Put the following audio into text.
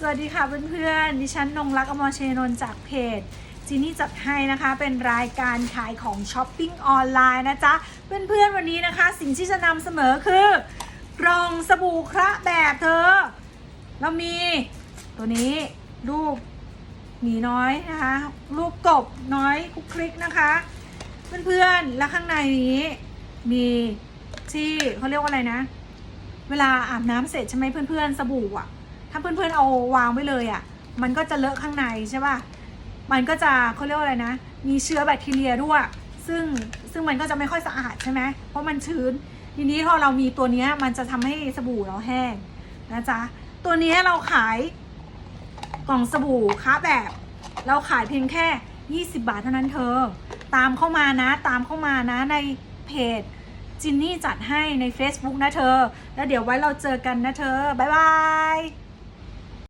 สวัสดีค่ะเพื่อนๆ ดิฉันนงรักอมรเชนนจากเพจจีนี่จัดให้นะคะเป็นรายการขายของช้อปปิ้งออนไลน์นะจ๊ะ เพื่อนๆ วันนี้นะคะ สิ่งที่จะนำเสนอคือกล่องสบู่คระแบบเธอ เรามี ตัวนี้รูปหมีน้อยนะคะรูปกบน้อยคุกคลิกนะคะ เพื่อนๆ แล้วข้างในนี้มีที่เขาเรียกว่าอะไรนะ เวลาอาบน้ำเสร็จใช่ไหมเพื่อนๆ สบู่อะ ถ้าเพื่อนๆเอาวางไว้เลยอะ มันก็จะเลอะข้างในใช่ป่ะ มันก็จะเขาเรียกว่าอะไรนะ มีเชื้อแบคทีเรียด้วย ซึ่งซึ่งมันก็จะไม่ค่อยสะอาดใช่ไหมเพราะมันชื้น ทีนี้พอเรามีตัวนี้มันจะทำให้สบู่เราแห้งนะจ๊ะ ตัวนี้เราขายกล่องสบู่ค้าแบบ เราขายเพียงแค่ 20 บาทเท่านั้นเธอ ตามเข้ามานะ ตามเข้ามานะในเพจจินนี่จัดให้ใน Facebook นะเธอ แล้วเดี๋ยวไว้เราเจอกันนะเธอ บ๊ายบาย